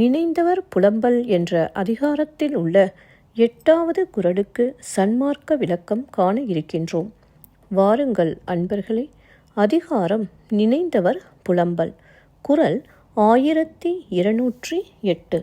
நினைந்தவர் புலம்பல் என்ற அதிகாரத்தில் உள்ள எட்டாவது குரலுக்கு சன்மார்க்க விளக்கம் காண இருக்கின்றோம். வாருங்கள் அன்பர்களே அதிகாரம் நினைந்தவர் புலம்பல். குரல் ஆயிரத்தி இருநூற்றி எட்டு.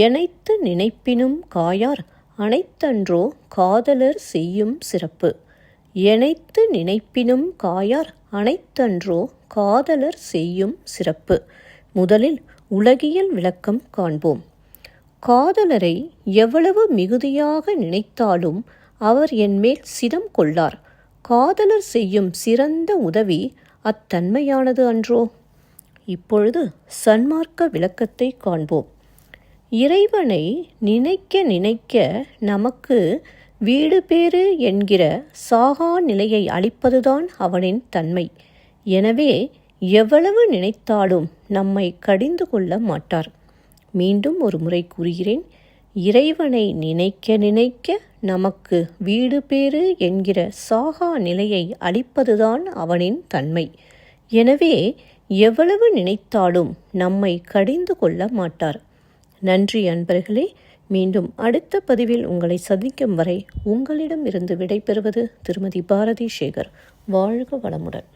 எனைத்து நினைப்பினும் காயார் அனைத்தன்றோ காதலர் செய்யும் சிறப்பு. எனைத்து நினைப்பினும் காயார் அனைத்தன்றோ காதலர் செய்யும் சிறப்பு. முதலில் உலகியல் விளக்கம் காண்போம். காதலரை எவ்வளவு மிகுதியாக நினைத்தாலும் அவர் என்மேல் சிரம் கொள்ளார். காதலர் செய்யும் சிறந்த உதவி அத்தன்மையானது அன்றோ? இப்பொழுது சன்மார்க்க விளக்கத்தை காண்போம். இறைவனை நினைக்க நினைக்க நமக்கு வீடு பேறு என்கிற சாகா நிலையை அளிப்பதுதான் அவனின் தன்மை. எனவே எவ்வளவு நினைத்தாலும் நம்மை கடிந்து கொள்ள மாட்டார். மீண்டும் ஒரு முறை கூறுகிறேன் இறைவனை நினைக்க நினைக்க நமக்கு வீடு பேறு என்கிற சாகா நிலையை அளிப்பதுதான் அவனின் தன்மை. எனவே எவ்வளவு நினைத்தாலும் நம்மை கடிந்து கொள்ள மாட்டார். நன்றி அன்பர்களே மீண்டும் அடுத்த பதிவில் உங்களை சந்திக்கும் வரை உங்களிடம் இருந்து விடைபெறுவது திருமதி பாரதி சேகர் வாழ்க வளமுடன்.